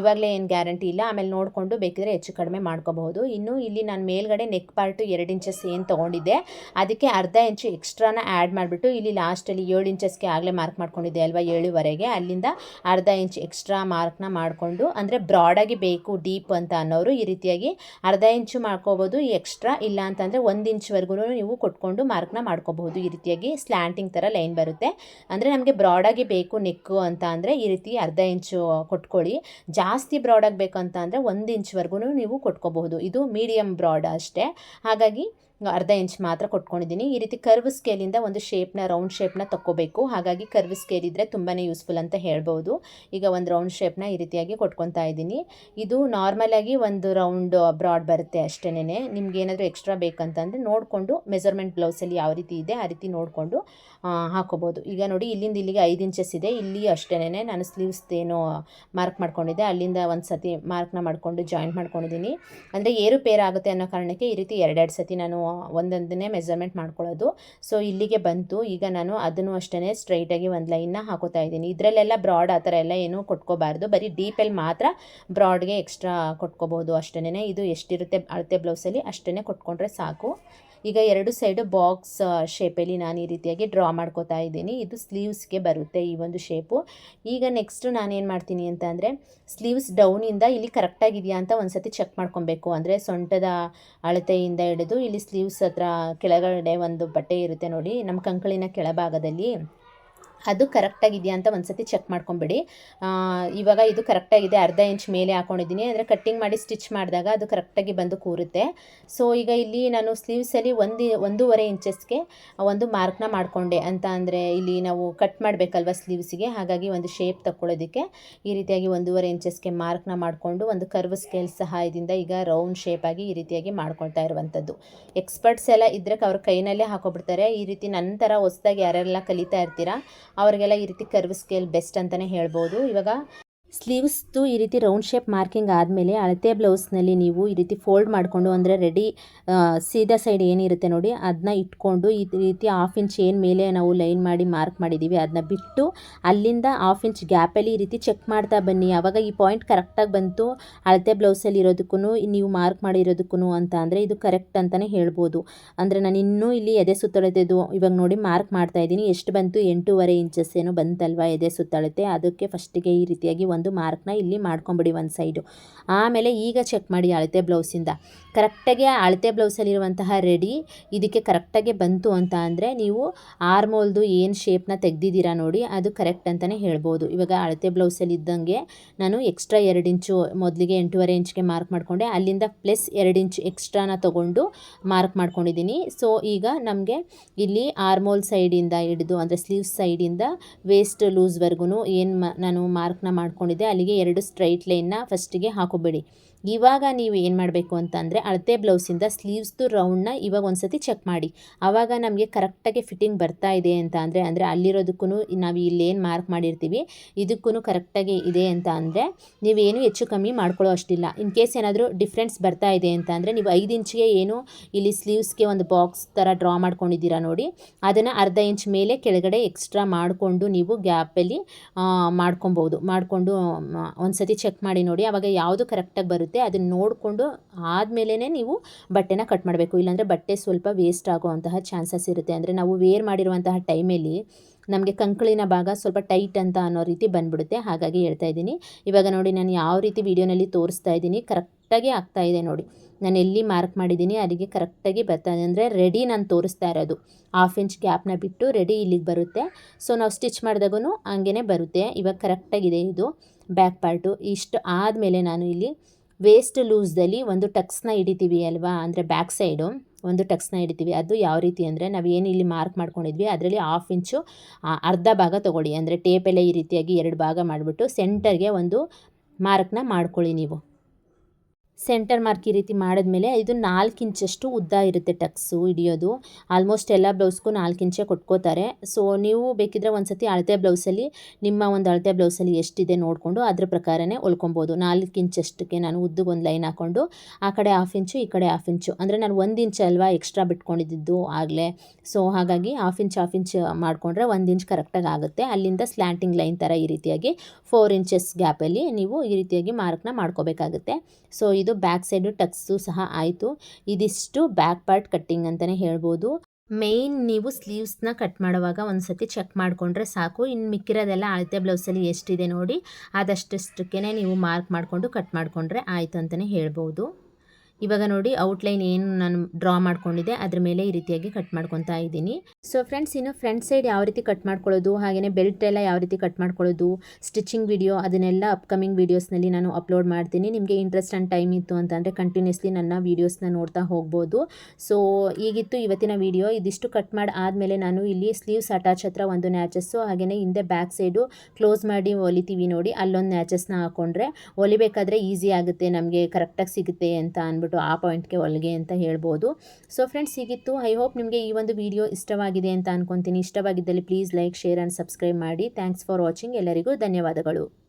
ಇವಾಗಲೇ ಏನು ಗ್ಯಾರಂಟಿ ಇಲ್ಲ. ಆಮೇಲೆ ನೋಡಿಕೊಂಡು ಬೇಕಿದ್ರೆ ಹೆಚ್ಚು ಕಡಿಮೆ ಮಾಡ್ಕೋಬಹುದು. ಇನ್ನು ಇಲ್ಲಿ ನಾನು ಮೇಲ್ಗಡೆ ನೆಕ್ ಪಾರ್ಟು ಎರಡು ಇಂಚಸ್ ಏನು ತೊಗೊಂಡಿದ್ದೆ, ಅದಕ್ಕೆ ಅರ್ಧ ಇಂಚು ಎಕ್ಸ್ಟ್ರಾನ ಆ್ಯಡ್ ಮಾಡಿಬಿಟ್ಟು ಇಲ್ಲಿ ಲಾಸ್ಟಲ್ಲಿ ಏಳು ಇಂಚಸ್ಗೆ ಆಗಲೇ ಮಾರ್ಕ್ ಮಾಡ್ಕೊಂಡಿದ್ದೆ ಅಲ್ವಾ ಏಳುವರೆಗೆ. ಅಲ್ಲಿಂದ ಅರ್ಧ ಇಂಚ್ ಎಕ್ಸ್ಟ್ರಾ ಮಾರ್ಕ್ನ ಮಾಡಿಕೊಂಡು, ಅಂದರೆ ಬ್ರಾಡಾಗಿ ಬೇಕು ಡೀಪ್ ಅಂತ ಅನ್ನೋರು ಈ ರೀತಿಯಾಗಿ ಅರ್ಧ ಇಂಚು ಮಾಡ್ಕೋಬೋದು ಕೊಟ್ಕೋಬೋದು ಎಕ್ಸ್ಟ್ರಾ ಇಲ್ಲ ಅಂತಂದರೆ ಒಂದು ಇಂಚ್ವರೆಗೂ ನೀವು ಕೊಟ್ಕೊಂಡು ಮಾರ್ಕ್ನ ಮಾಡ್ಕೋಬಹುದು. ಈ ರೀತಿಯಾಗಿ ಸ್ಲ್ಯಾಂಟಿಂಗ್ ಥರ ಲೈನ್ ಬರುತ್ತೆ. ಅಂದರೆ ನಮಗೆ ಬ್ರಾಡಾಗಿ ಬೇಕು ನೆಕ್ಕು ಅಂತ ಅಂದರೆ ಈ ರೀತಿ ಅರ್ಧ ಇಂಚು ಕೊಟ್ಕೊಳ್ಳಿ. ಜಾಸ್ತಿ ಬ್ರಾಡಾಗಿ ಬೇಕು ಅಂತ ಅಂದರೆ ಒಂದು ಇಂಚ್ವರೆಗೂ ನೀವು ಕೊಟ್ಕೋಬಹುದು. ಇದು ಮೀಡಿಯಮ್ ಬ್ರಾಡ್ ಅಷ್ಟೇ. ಹಾಗಾಗಿ ಅರ್ಧ ಇಂಚ್ ಮಾತ್ರ ಕೊಟ್ಕೊಂಡಿದ್ದೀನಿ. ಈ ರೀತಿ ಕರ್ವ್ ಸ್ಕೇಲಿಂದ ಒಂದು ಶೇಪ್ನ ರೌಂಡ್ ಶೇಪ್ನ ತಕ್ಕೋಬೇಕು. ಹಾಗಾಗಿ ಕರ್ವ್ ಸ್ಕೇಲ್ ಇದ್ದರೆ ತುಂಬಾ ಯೂಸ್ಫುಲ್ ಅಂತ ಹೇಳ್ಬೋದು. ಈಗ ಒಂದು ರೌಂಡ್ ಶೇಪ್ನ ಈ ರೀತಿಯಾಗಿ ಕೊಟ್ಕೊತಾ ಇದ್ದೀನಿ. ಇದು ನಾರ್ಮಲಾಗಿ ಒಂದು ರೌಂಡ್ ಬ್ರಾಡ್ ಬರುತ್ತೆ ಅಷ್ಟೇನೆ ನಿಮ್ಗೆ ಏನಾದರೂ ಎಕ್ಸ್ಟ್ರಾ ಬೇಕಂತಂದರೆ ನೋಡಿಕೊಂಡು ಮೆಜರ್ಮೆಂಟ್ ಬ್ಲೌಸಲ್ಲಿ ಯಾವ ರೀತಿ ಇದೆ ಆ ರೀತಿ ನೋಡಿಕೊಂಡು ಹಾಕೋಬೋದು. ಈಗ ನೋಡಿ ಇಲ್ಲಿಂದ ಇಲ್ಲಿಗೆ ಐದು ಇಂಚಸ್ ಇದೆ. ಇಲ್ಲಿ ಅಷ್ಟೇನೆ ನಾನು ಸ್ಲೀವ್ಸ್ದೇನು ಮಾರ್ಕ್ ಮಾಡ್ಕೊಂಡಿದ್ದೆ. ಅಲ್ಲಿಂದ ಒಂದು ಸತಿ ಮಾರ್ಕ್ನ ಮಾಡಿಕೊಂಡು ಜಾಯಿಂಟ್ ಮಾಡ್ಕೊಂಡಿದ್ದೀನಿ. ಅಂದರೆ ಏರುಪೇರು ಆಗುತ್ತೆ ಅನ್ನೋ ಕಾರಣಕ್ಕೆ ಈ ರೀತಿ ಎರಡೆರಡು ಸತಿ ನಾನು ಒಂದೊಂದನ್ನೇ ಮೆಜರ್ಮೆಂಟ್ ಮಾಡ್ಕೊಳ್ಳೋದು. ಸೊ ಇಲ್ಲಿಗೆ ಬಂತು. ಈಗ ನಾನು ಅದನ್ನು ಅಷ್ಟೇ ಸ್ಟ್ರೈಟಾಗಿ ಒಂದು ಲೈನ್ನ ಹಾಕೋತಾ ಇದ್ದೀನಿ. ಇದರಲ್ಲೆಲ್ಲ ಬ್ರಾಡ್ ಆ ಥರ ಎಲ್ಲ ಏನೂ ಕೊಟ್ಕೋಬಾರ್ದು. ಬರೀ ಡೀಪಲ್ಲಿ ಮಾತ್ರ ಬ್ರಾಡ್ಗೆ ಎಕ್ಸ್ಟ್ರಾ ಕೊಟ್ಕೋಬೋದು ಅಷ್ಟೇ ಇದು ಎಷ್ಟಿರುತ್ತೆ ಅಳತೆ ಬ್ಲೌಸಲ್ಲಿ ಅಷ್ಟೇ ಕೊಟ್ಕೊಂಡ್ರೆ ಸಾಕು. ಈಗ ಎರಡು ಸೈಡು ಬಾಕ್ಸ್ ಶೇಪಲ್ಲಿ ನಾನು ಈ ರೀತಿಯಾಗಿ ಡ್ರಾ ಮಾಡ್ಕೋತಾ ಇದ್ದೀನಿ. ಇದು ಸ್ಲೀವ್ಸ್ಗೆ ಬರುತ್ತೆ ಈ ಒಂದು ಶೇಪು ಈಗ ನೆಕ್ಸ್ಟು ನಾನೇನು ಮಾಡ್ತೀನಿ ಅಂತ ಅಂದರೆ ಸ್ಲೀವ್ಸ್ ಡೌನಿಂದ ಇಲ್ಲಿ ಕರೆಕ್ಟಾಗಿದೆಯಾ ಅಂತ ಒಂದು ಸತಿ ಚೆಕ್ ಮಾಡ್ಕೊಬೇಕು. ಅಂದರೆ ಸೊಂಟದ ಅಳತೆಯಿಂದ ಹಿಡಿದು ಇಲ್ಲಿ ಸ್ಲೀವ್ಸ್ ಹತ್ರ ಕೆಳಗಡೆ ಒಂದು ಬಟ್ಟೆ ಇರುತ್ತೆ ನೋಡಿ, ನಮ್ಮ ಕಂಕಳಿನ ಕೆಳಭಾಗದಲ್ಲಿ. ಅದು ಕರೆಕ್ಟಾಗಿದೆಯಾ ಅಂತ ಒಂದು ಸತಿ ಚೆಕ್ ಮಾಡ್ಕೊಂಬಿಡಿ ಇವಾಗ ಇದು ಕರೆಕ್ಟಾಗಿದೆ, ಅರ್ಧ ಇಂಚ್ ಮೇಲೆ ಹಾಕೊಂಡಿದ್ದೀನಿ. ಅಂದರೆ ಕಟ್ಟಿಂಗ್ ಮಾಡಿ ಸ್ಟಿಚ್ ಮಾಡಿದಾಗ ಅದು ಕರೆಕ್ಟಾಗಿ ಬಂದು ಕೂರುತ್ತೆ. ಸೊ ಈಗ ಇಲ್ಲಿ ನಾನು ಸ್ಲೀವ್ಸಲ್ಲಿ ಒಂದು, ಒಂದೂವರೆ ಇಂಚಸ್ಗೆ ಒಂದು ಮಾರ್ಕ್ನ ಮಾಡಿಕೊಂಡೆ. ಅಂತ ಅಂದರೆ ಇಲ್ಲಿ ನಾವು ಕಟ್ ಮಾಡಬೇಕಲ್ವ ಸ್ಲೀವ್ಸಿಗೆ ಹಾಗಾಗಿ ಒಂದು ಶೇಪ್ ತಗೊಳ್ಳೋದಕ್ಕೆ ಈ ರೀತಿಯಾಗಿ ಒಂದೂವರೆ ಇಂಚಸ್ಗೆ ಮಾರ್ಕ್ನ ಮಾಡಿಕೊಂಡು ಒಂದು ಕರ್ವ್ ಸ್ಕೇಲ್ ಸಹಾಯದಿಂದ ಈಗ ರೌಂಡ್ ಶೇಪಾಗಿ ಈ ರೀತಿಯಾಗಿ ಮಾಡ್ಕೊಳ್ತಾ ಇರುವಂಥದ್ದು. ಎಕ್ಸ್ಪರ್ಟ್ಸ್ ಎಲ್ಲ ಇದ್ದರೆ ಅವ್ರ ಕೈನಲ್ಲೇ ಹಾಕೊಬಿಡ್ತಾರೆ. ಈ ರೀತಿ ನನ್ನ ಥರ ಹೊಸ್ದಾಗಿ ಯಾರೆಲ್ಲ ಕಲಿತಾ ಇರ್ತೀರಾ ಅವರಿಗೆಲ್ಲ ಈ ರೀತಿ ಕರ್ವ್ ಸ್ಕೇಲ್ ಬೆಸ್ಟ್ ಅಂತಲೇ ಹೇಳ್ಬೋದು. ಇವಾಗ ಸ್ಲೀವ್ಸ್ದು ಈ ರೀತಿ ರೌಂಡ್ ಶೇಪ್ ಮಾರ್ಕಿಂಗ್ ಆದಮೇಲೆ ಅಳತೆ ಬ್ಲೌಸ್ನಲ್ಲಿ ನೀವು ಈ ರೀತಿ ಫೋಲ್ಡ್ ಮಾಡಿಕೊಂಡು ಅಂದರೆ ರೆಡಿ ಸೀದಾ ಸೈಡ್ ಏನಿರುತ್ತೆ ನೋಡಿ ಅದನ್ನ ಇಟ್ಕೊಂಡು ಈ ರೀತಿ ಹಾಫ್ ಇಂಚ್ ಏನು ಮೇಲೆ ನಾವು ಲೈನ್ ಮಾಡಿ ಮಾರ್ಕ್ ಮಾಡಿದ್ದೀವಿ ಅದನ್ನ ಬಿಟ್ಟು ಅಲ್ಲಿಂದ ಹಾಫ್ ಇಂಚ್ ಗ್ಯಾಪಲ್ಲಿ ಈ ರೀತಿ ಚೆಕ್ ಮಾಡ್ತಾ ಬನ್ನಿ. ಆವಾಗ ಈ ಪಾಯಿಂಟ್ ಕರೆಕ್ಟಾಗಿ ಬಂತು. ಅಳತೆ ಬ್ಲೌಸಲ್ಲಿ ಇರೋದಕ್ಕೂ ನೀವು ಮಾರ್ಕ್ ಮಾಡಿರೋದಕ್ಕೂ ಅಂತ ಅಂದರೆ ಇದು ಕರೆಕ್ಟ್ ಅಂತಲೇ ಹೇಳ್ಬೋದು. ಅಂದರೆ ನಾನು ಇನ್ನೂ ಇಲ್ಲಿ ಎದೆ ಸುತ್ತಳತೆದು ಇವಾಗ ನೋಡಿ ಮಾರ್ಕ್ ಮಾಡ್ತಾ ಇದ್ದೀನಿ. ಎಷ್ಟು ಬಂತು? ಎಂಟೂವರೆ ಇಂಚಸ್ ಏನು ಬಂತಲ್ವಾ ಎದೆ ಸುತ್ತಳತೆ. ಅದಕ್ಕೆ ಫಸ್ಟಿಗೆ ಈ ರೀತಿಯಾಗಿ ಒಂದು ಒಂದು ಮಾರ್ಕ್ನ ಇಲ್ಲಿ ಮಾಡ್ಕೊಂಬಿಡಿ ಒಂದು ಸೈಡು. ಆಮೇಲೆ ಈಗ ಚೆಕ್ ಮಾಡಿ ಅಳತೆ ಬ್ಲೌಸಿಂದ. ಕರೆಕ್ಟಾಗಿ ಅಳತೆ ಬ್ಲೌಸಲ್ಲಿರುವಂತಹ ರೆಡಿ ಇದಕ್ಕೆ ಕರೆಕ್ಟಾಗಿ ಬಂತು ಅಂತ ಅಂದರೆ ನೀವು ಆರ್ಮೋಲ್ದು ಏನು ಶೇಪ್ನ ತೆಗ್ದಿದ್ದೀರಾ ನೋಡಿ ಅದು ಕರೆಕ್ಟ್ ಅಂತಲೇ ಹೇಳ್ಬೋದು. ಇವಾಗ ಅಳತೆ ಬ್ಲೌಸಲ್ಲಿ ಇದ್ದಂಗೆ ನಾನು ಎಕ್ಸ್ಟ್ರಾ ಎರಡು ಇಂಚು ಮೊದಲಿಗೆ ಎಂಟೂವರೆ ಇಂಚ್ಗೆ ಮಾರ್ಕ್ ಮಾಡಿಕೊಂಡೆ. ಅಲ್ಲಿಂದ ಪ್ಲಸ್ ಎರಡು ಇಂಚ್ ಎಕ್ಸ್ಟ್ರಾನ ತೊಗೊಂಡು ಮಾರ್ಕ್ ಮಾಡ್ಕೊಂಡಿದ್ದೀನಿ. ಸೊ ಈಗ ನಮಗೆ ಇಲ್ಲಿ ಆರ್ಮೋಲ್ ಸೈಡಿಂದ ಹಿಡಿದು ಅಂದರೆ ಸ್ಲೀವ್ಸ್ ಸೈಡಿಂದ ವೇಸ್ಟ್ ಲೂಸ್ವರೆಗೂ ಏನು ನಾನು ಮಾರ್ಕ್ನ ಮಾಡ್ಕೊಂಡಿದ್ದೀನಿ. ಇದೆ ಅಲ್ಲಿಗೆ ಎರಡು ಸ್ಟ್ರೈಟ್ ಲೈನ್ನ ಫಸ್ಟಿಗೆ ಹಾಕೋಬೇಡಿ. ಇವಾಗ ನೀವು ಏನು ಮಾಡಬೇಕು ಅಂತಂದರೆ ಅಳತೆ ಬ್ಲೌಸಿಂದ ಸ್ಲೀವ್ಸ್ದು ರೌಂಡ್ನ ಇವಾಗ ಒಂದು ಸತಿ ಚೆಕ್ ಮಾಡಿ. ಆವಾಗ ನಮಗೆ ಕರೆಕ್ಟಾಗಿ ಫಿಟ್ಟಿಂಗ್ ಬರ್ತಾ ಇದೆ ಅಂತ ಅಂದರೆ ಅಂದರೆ ಅಲ್ಲಿರೋದಕ್ಕೂ ನಾವು ಇಲ್ಲೇನು ಮಾರ್ಕ್ ಮಾಡಿರ್ತೀವಿ ಇದಕ್ಕೂ ಕರೆಕ್ಟಾಗಿ ಇದೆ ಅಂತ ಅಂದರೆ ನೀವೇನು ಹೆಚ್ಚು ಕಮ್ಮಿ ಮಾಡ್ಕೊಳ್ಳೋ ಅಷ್ಟಿಲ್ಲ. ಇನ್ ಕೇಸ್ ಏನಾದರೂ ಡಿಫ್ರೆನ್ಸ್ ಬರ್ತಾ ಇದೆ ಅಂತ ಅಂದರೆ ನೀವು ಐದು ಇಂಚಿಗೆ ಏನು ಇಲ್ಲಿ ಸ್ಲೀವ್ಸ್ಗೆ ಒಂದು ಬಾಕ್ಸ್ ಥರ ಡ್ರಾ ಮಾಡ್ಕೊಂಡಿದ್ದೀರಾ ನೋಡಿ, ಅದನ್ನು ಅರ್ಧ ಇಂಚ್ ಮೇಲೆ ಕೆಳಗಡೆ ಎಕ್ಸ್ಟ್ರಾ ಮಾಡಿಕೊಂಡು ನೀವು ಗ್ಯಾಪಲ್ಲಿ ಮಾಡ್ಕೊಬೋದು. ಮಾಡಿಕೊಂಡು ಒಂದು ಸತಿ ಚೆಕ್ ಮಾಡಿ ನೋಡಿ ಆವಾಗ ಯಾವುದು ಕರೆಕ್ಟಾಗಿ ಬರುತ್ತೆ. ಇರುತ್ತೆ, ಅದನ್ನು ನೋಡಿಕೊಂಡು ಆದಮೇಲೆ ನೀವು ಬಟ್ಟೆನ ಕಟ್ ಮಾಡಬೇಕು. ಇಲ್ಲಾಂದರೆ ಬಟ್ಟೆ ಸ್ವಲ್ಪ ವೇಸ್ಟ್ ಆಗುವಂತಹ ಚಾನ್ಸಸ್ ಇರುತ್ತೆ. ಅಂದರೆ ನಾವು ವೇರ್ ಮಾಡಿರುವಂತಹ ಟೈಮಲ್ಲಿ ನಮಗೆ ಕಂಕಳಿನ ಭಾಗ ಸ್ವಲ್ಪ ಟೈಟ್ ಅಂತ ಅನ್ನೋ ರೀತಿ ಬಂದ್ಬಿಡುತ್ತೆ. ಹಾಗಾಗಿ ಹೇಳ್ತಾ ಇದ್ದೀನಿ. ಇವಾಗ ನೋಡಿ, ನಾನು ಯಾವ ರೀತಿ ವೀಡಿಯೋನಲ್ಲಿ ತೋರಿಸ್ತಾ ಇದ್ದೀನಿ. ಕರೆಕ್ಟಾಗಿ ಆಗ್ತಾ ಇದೆ ನೋಡಿ. ನಾನು ಎಲ್ಲಿ ಮಾರ್ಕ್ ಮಾಡಿದ್ದೀನಿ, ಅಲ್ಲಿಗೆ ಕರೆಕ್ಟಾಗಿ ಬರ್ತಾ ಇದೆ. ಅಂದರೆ ರೆಡಿ ನಾನು ತೋರಿಸ್ತಾ ಇರೋದು. ಹಾಫ್ ಇಂಚ್ ಗ್ಯಾಪ್ನ ಬಿಟ್ಟು ರೆಡಿ ಇಲ್ಲಿಗೆ ಬರುತ್ತೆ. ಸೊ ನಾವು ಸ್ಟಿಚ್ ಮಾಡಿದಾಗೂ ಹಂಗೇ ಬರುತ್ತೆ. ಇವಾಗ ಕರೆಕ್ಟಾಗಿದೆ ಇದು. ಬ್ಯಾಕ್ ಪಾರ್ಟು ಇಷ್ಟು ಆದಮೇಲೆ ನಾನು ಇಲ್ಲಿ ವೇಸ್ಟ್ ಲೂಸ್ದಲ್ಲಿ ಒಂದು ಟಕ್ಸ್ನ ಹಿಡಿತೀವಿ ಅಲ್ವಾ? ಅಂದರೆ ಬ್ಯಾಕ್ ಸೈಡು ಒಂದು ಟಕ್ಸ್ನ ಹಿಡಿತೀವಿ. ಅದು ಯಾವ ರೀತಿ ಅಂದರೆ ನಾವು ಏನು ಇಲ್ಲಿ ಮಾರ್ಕ್ ಮಾಡ್ಕೊಂಡಿದ್ವಿ, ಅದರಲ್ಲಿ ಹಾಫ್ ಇಂಚು ಅರ್ಧ ಭಾಗ ತೊಗೊಳ್ಳಿ. ಅಂದರೆ ಟೇಪೆಲ್ಲ ಈ ರೀತಿಯಾಗಿ ಎರಡು ಭಾಗ ಮಾಡಿಬಿಟ್ಟು ಸೆಂಟರ್ಗೆ ಒಂದು ಮಾರ್ಕ್ನ ಮಾಡ್ಕೊಳ್ಳಿ ನೀವು. ಸೆಂಟರ್ ಮಾರ್ಕ್ ಈ ರೀತಿ ಮಾಡಿದ್ಮೇಲೆ ಇದು ನಾಲ್ಕು ಇಂಚಷ್ಟು ಉದ್ದ ಇರುತ್ತೆ ಟಕ್ಸು ಹಿಡಿಯೋದು. ಆಲ್ಮೋಸ್ಟ್ ಎಲ್ಲ ಬ್ಲೌಸ್ಗೂ ನಾಲ್ಕು ಇಂಚೆ ಕೊಟ್ಕೋತಾರೆ. ಸೊ ನೀವು ಬೇಕಿದ್ರೆ ಒಂದು ಸತಿ ಅಳತೆ ಬ್ಲೌಸಲ್ಲಿ ನಿಮ್ಮ ಒಂದು ಅಳತೆ ಬ್ಲೌಸಲ್ಲಿ ಎಷ್ಟಿದೆ ನೋಡಿಕೊಂಡು ಅದ್ರ ಪ್ರಕಾರನೇ ಹೊಲ್ಕೊಬೋದು. ನಾಲ್ಕು ಇಂಚಷ್ಟಕ್ಕೆ ನಾನು ಉದ್ದಗೆ ಒಂದು ಲೈನ್ ಹಾಕ್ಕೊಂಡು ಆ ಕಡೆ ಹಾಫ್ ಇಂಚು, ಈ ಕಡೆ ಹಾಫ್ ಇಂಚು. ಅಂದರೆ ನಾನು ಒಂದು ಇಂಚ್ ಅಲ್ವಾ ಎಕ್ಸ್ಟ್ರಾ ಬಿಟ್ಕೊಂಡಿದ್ದು ಆಗಲೇ. ಸೊ ಹಾಗಾಗಿ ಹಾಫ್ ಇಂಚ್ ಹಾಫ್ ಇಂಚ್ ಮಾಡಿಕೊಂಡ್ರೆ ಒಂದು ಇಂಚ್ ಕರೆಕ್ಟಾಗಿ ಆಗುತ್ತೆ. ಅಲ್ಲಿಂದ ಸ್ಲ್ಯಾಂಟಿಂಗ್ ಲೈನ್ ಥರ ಈ ರೀತಿಯಾಗಿ ಫೋರ್ ಇಂಚಸ್ ಗ್ಯಾಪಲ್ಲಿ ನೀವು ಈ ರೀತಿಯಾಗಿ ಮಾರ್ಕ್ನ ಮಾಡ್ಕೋಬೇಕಾಗುತ್ತೆ. ಸೊ ಇದು ಬ್ಯಾಕ್ ಸೈಡು ಟಕ್ಸು ಸಹ ಆಯಿತು. ಇದಿಷ್ಟು ಬ್ಯಾಕ್ ಪಾರ್ಟ್ ಕಟ್ಟಿಂಗ್ ಅಂತಲೇ ಹೇಳ್ಬೋದು. ಮೇಯ್ನ್ ನೀವು ಸ್ಲೀವ್ಸ್ನ ಕಟ್ ಮಾಡುವಾಗ ಒಂದು ಸತಿ ಚೆಕ್ ಮಾಡಿಕೊಂಡ್ರೆ ಸಾಕು. ಇನ್ನು ಮಿಕ್ಕಿರೋದೆಲ್ಲ ಅಳತೆ ಬ್ಲೌಸಲ್ಲಿ ಎಷ್ಟಿದೆ ನೋಡಿ. ಆದಷ್ಟಷ್ಟಕ್ಕೇ ನೀವು ಮಾರ್ಕ್ ಮಾಡಿಕೊಂಡು ಕಟ್ ಮಾಡಿಕೊಂಡ್ರೆ ಆಯಿತು ಅಂತಲೇ ಹೇಳ್ಬೋದು. ಇವಾಗ ನೋಡಿ ಔಟ್ಲೈನ್ ಏನು ನಾನು ಡ್ರಾ ಮಾಡ್ಕೊಂಡಿದ್ದೆ, ಅದ್ರ ಮೇಲೆ ಈ ರೀತಿಯಾಗಿ ಕಟ್ ಮಾಡ್ಕೊತಾ ಇದ್ದೀನಿ. ಸೊ ಫ್ರೆಂಡ್ಸ್ ಇನ್ನು ಫ್ರಂಟ್ ಸೈಡ್ ಯಾವ ರೀತಿ ಕಟ್ ಮಾಡ್ಕೊಳ್ಳೋದು ಹಾಗೆಯೇ ಬೆಲ್ಟ್ ಎಲ್ಲ ಯಾವ ರೀತಿ ಕಟ್ ಮಾಡ್ಕೊಳ್ಳೋದು ಸ್ಟಿಚಿಂಗ್ ವಿಡಿಯೋ ಅದನ್ನೆಲ್ಲ ಅಪ್ಕಮಿಂಗ್ ವೀಡಿಯೋಸ್ನಲ್ಲಿ ನಾನು ಅಪ್ಲೋಡ್ ಮಾಡ್ತೀನಿ. ನಿಮಗೆ ಇಂಟ್ರೆಸ್ಟ್ ಆ್ಯಂಡ್ ಟೈಮ್ ಇತ್ತು ಅಂತಂದರೆ ಕಂಟಿನ್ಯೂಸ್ಲಿ ನನ್ನ ವೀಡಿಯೋಸ್ನ ನೋಡ್ತಾ ಹೋಗ್ಬೋದು. ಸೊ ಈಗಿತ್ತು ಇವತ್ತಿನ ವಿಡಿಯೋ ಇದಿಷ್ಟು ಕಟ್ ಮಾಡಿ ಆದಮೇಲೆ ನಾನು ಇಲ್ಲಿ ಸ್ಲೀವ್ಸ್ ಅಟ್ಯಾಚ್ ಹತ್ರ ಒಂದು ನ್ಯಾಚಸ್ಸು ಹಾಗೆಯೇ ಹಿಂದೆ ಬ್ಯಾಕ್ ಸೈಡು ಕ್ಲೋಸ್ ಮಾಡಿ ಹೊಲಿತೀವಿ ನೋಡಿ, ಅಲ್ಲೊಂದು ನ್ಯಾಚಸ್ನ ಹಾಕೊಂಡ್ರೆ ಹೊಲಿಬೇಕಾದ್ರೆ ಈಸಿ ಆಗುತ್ತೆ, ನಮಗೆ ಕರೆಕ್ಟಾಗಿ ಸಿಗುತ್ತೆ ಅಂತ ಅಂದ್ಬಿಟ್ಟು ಆ ಪಾಯಿಂಟ್ಗೆ ಹೊಲಿಗೆ ಅಂತ ಹೇಳ್ಬೋದು. ಸೊ ಫ್ರೆಂಡ್ಸ್ ಹೀಗಿತ್ತು. ಐ ಹೋಪ್ ನಿಮಗೆ ಈ ಒಂದು ವಿಡಿಯೋ ಇಷ್ಟವಾಗಿದೆ ಅಂತ ಅನ್ಕೊತೀನಿ. ಇಷ್ಟವಾಗಿದ್ದಲ್ಲಿ please like share and subscribe ಮಾಡಿ. ಥ್ಯಾಂಕ್ಸ್ ಫಾರ್ ವಾಚಿಂಗ್ ಎಲ್ಲರಿಗೂ ಧನ್ಯವಾದಗಳು.